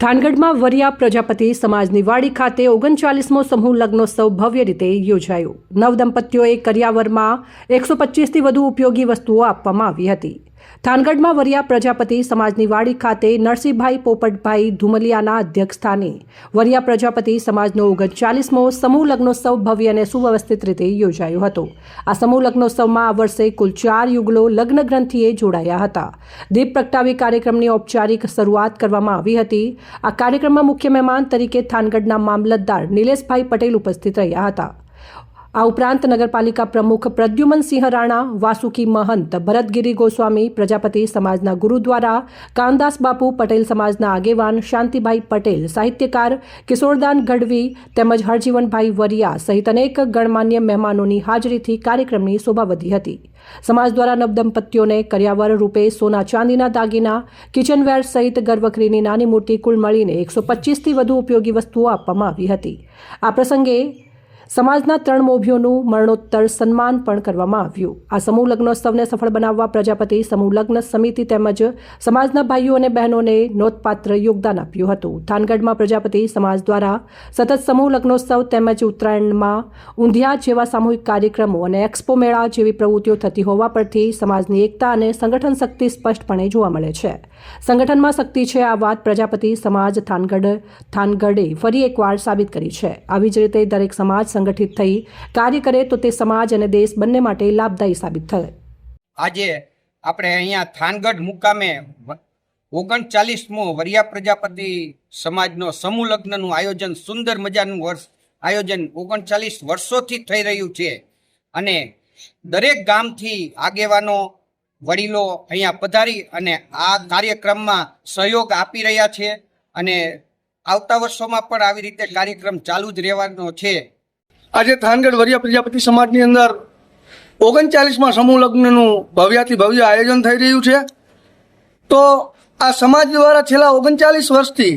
થાનગઢમાં વરિયા પ્રજાપતિ સમાજની વાડી ખાતે ઓગણચાલીસમો સમૂહ લગ્નોત્સવ ભવ્ય રીતે યોજાયો. નવ દંપતીઓએ કરિયાવરમાં એકસો પચીસથી વધુ ઉપયોગી વસ્તુઓ આપવામાં આવી હતી. થાનગઢમાં વરિયા પ્રજાપતિ સમાજની વાડી ખાતે નરસિંહભાઈ પોપટભાઈ ધુમલિયાના અધ્યક્ષસ્થાને વરિયા પ્રજાપતિ સમાજનો ઓગણચાલીસમો સમૂહ લગ્નોત્સવ ભવ્ય અને સુવ્યવસ્થિત રીતે યોજાયો હતો. આ સમૂહ લગ્નોત્સવમાં આ વર્ષે કુલ ચાર યુગલો લગ્ન ગ્રંથિએ જોડાયા હતા. દીપ પ્રગટાવી કાર્યક્રમની ઔપચારિક શરૂઆત કરવામાં આવી હતી. આ કાર્યક્રમમાં મુખ્ય મહેમાન તરીકે થાનગઢના મામલતદાર નિલેશભાઈ પટેલ ઉપસ્થિત રહ્યા હતા. આ ઉપરાંત નગરપાલિકા પ્રમુખ પ્રદ્યુમનસિંહ રાણા, વાસુકી મહંત, ભરતગીરી ગોસ્વામી, પ્રજાપતિ સમાજના ગુરુદ્વારા કાનદાસ બાપુ પટેલ સમાજના આગેવાન, શાંતિભાઈ પટેલ, સાહિત્યકાર કિશોરદાન ગઢવી તેમજ હરજીવનભાઈ વરિયા સહિત અનેક ગણમાન્ય મહેમાનોની હાજરીથી કાર્યક્રમની શોભા વધી હતી. સમાજ દ્વારા નવદંપતીઓને કર્યાવર રૂપે સોના ચાંદીના દાગીના, કિચનવેર સહિત ગર્ભગૃહની નાની મોટી કુલ મળીને એકસો પચીસથી વધુ ઉપયોગી વસ્તુઓ આપવામાં આવી હતી. આ પ્રસંગે સમાજના ત્રણ મોભીઓનું મરણોત્તર સન્માન પણ કરવામાં આવ્યું. આ સમૂહ લગ્નોત્સવને સફળ બનાવવા પ્રજાપતિ સમૂહ લગ્ન સમિતિ તેમજ સમાજના ભાઈઓ અને બહેનોને નોંધપાત્ર યોગદાન આપ્યું હતું. થાનગઢમાં પ્રજાપતિ સમાજ દ્વારા સતત સમૂહ લગ્નોત્સવ તેમજ ઉત્તરાયણમાં ઊંધિયા જેવા સામૂહિક કાર્યક્રમો અને એક્સપો મેળા જેવી પ્રવૃત્તિઓ થતી હોવા પરથી સમાજની એકતા અને સંગઠન શક્તિ સ્પષ્ટપણે જોવા મળે છે. સંગઠનમાં શક્તિ છે આ વાત પ્રજાપતિ સમાજ થાનગઢ થાનગઢે ફરી એકવાર સાબિત કરી છે. આવી જ રીતે દરેક સમાજ સંગઠિત થઈ કાર્ય કરે તો તે સમાજ અને દેશ બંને માટે લાભદાયી સાબિત થાય. આજે આપણે અહીંયા થાનગઢ મુકામે ઓગણચાલીસમો વરિયા પ્રજાપતિ સમાજનો સમૂહ લગ્નનું આયોજન, સુંદર મજાનું વર્ષ આયોજન ઓગણચાલીસ વર્ષોથી થઈ રહ્યું છે. અને દરેક ગામથી આગેવાનો, વડીલો અહીંયા પધારી અને આ કાર્યક્રમમાં સહયોગ આપી રહ્યા છે. અને આવતા વર્ષોમાં પણ આવી રીતે કાર્યક્રમ ચાલુ જ રહેવાનો છે. આજે થાનગઢ વરિયા પ્રજાપતિ સમાજની અંદર ઓગણચાલીસમાં સમૂહ લગ્નનું ભવ્યાથી ભવ્ય આયોજન થઈ રહ્યું છે. તો આ સમાજ દ્વારા છેલ્લા ઓગણચાલીસ વર્ષથી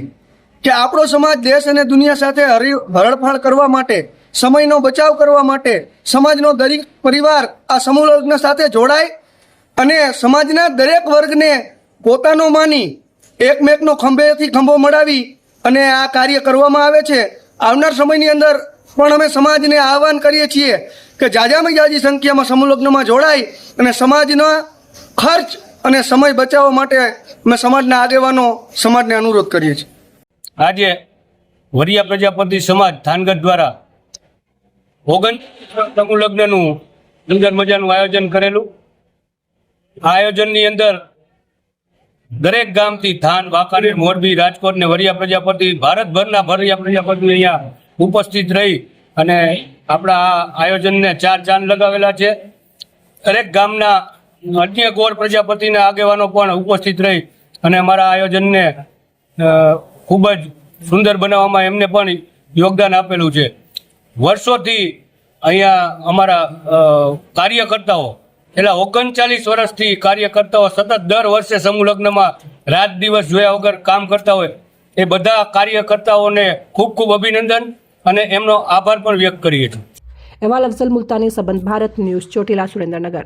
કે આપણો સમાજ દેશ અને દુનિયા સાથે હરી હરણફાળ કરવા માટે, સમયનો બચાવ કરવા માટે, સમાજનો દરેક પરિવાર આ સમૂહ લગ્ન સાથે જોડાય અને સમાજના દરેક વર્ગને પોતાનો માની, એકમેકનો ખંભેથી ખંભો મળાવી અને આ કાર્ય કરવામાં આવે છે. આવનાર સમયની અંદર પણ અમે સમાજને આહવાન કરીએ છીએ કે જાજામાં જાજી સંખ્યામાં સમુલગ્નમાં જોડાય અને સમાજના ખર્ચ અને સમય બચાવવા માટે અમે સમાજના આગેવાનો સમાજને અનુરોધ કરીએ છીએ. આજે વરિયા પ્રજાપતિ સમાજ થાનગઢ દ્વારા ઓગણ સમૂહ લગ્નનું સુંદર મજાનું આયોજન કરેલું. આ આયોજનની અંદર દરેક ગામથી થાન, વાંકાનેર, મોરબી, રાજકોટ ને વરિયા પ્રજાપતિ, ભારતભરના વરિયા પ્રજાપતિ અહીંયા ઉપસ્થિત રહી અને આપણા આ આયોજનને ચાર ચાંદ લગાવેલા છે. દરેક ગામના અન્ય ગોળ પ્રજાપતિના આગેવાનો પણ ઉપસ્થિત રહી અને અમારા આયોજનને ખૂબ જ સુંદર બનાવવામાં એમને પણ યોગદાન આપેલું છે. વર્ષોથી અહીંયા અમારા કાર્યકર્તાઓ છેલ્લા ઓગણચાલીસ વર્ષથી કાર્યકર્તાઓ સતત દર વર્ષે સમૂહ લગ્નમાં રાત દિવસ જોયા વગર કામ કરતા હોય. એ બધા કાર્યકર્તાઓને ખૂબ ખૂબ અભિનંદન. અને એમનો આભાર પણ વ્યક્ત કરીએ છીએ. એમાં અફઝલ મુલતાની સંબંધ, ભારત ન્યૂઝ, ચોટીલા સુરેન્દ્રનગર.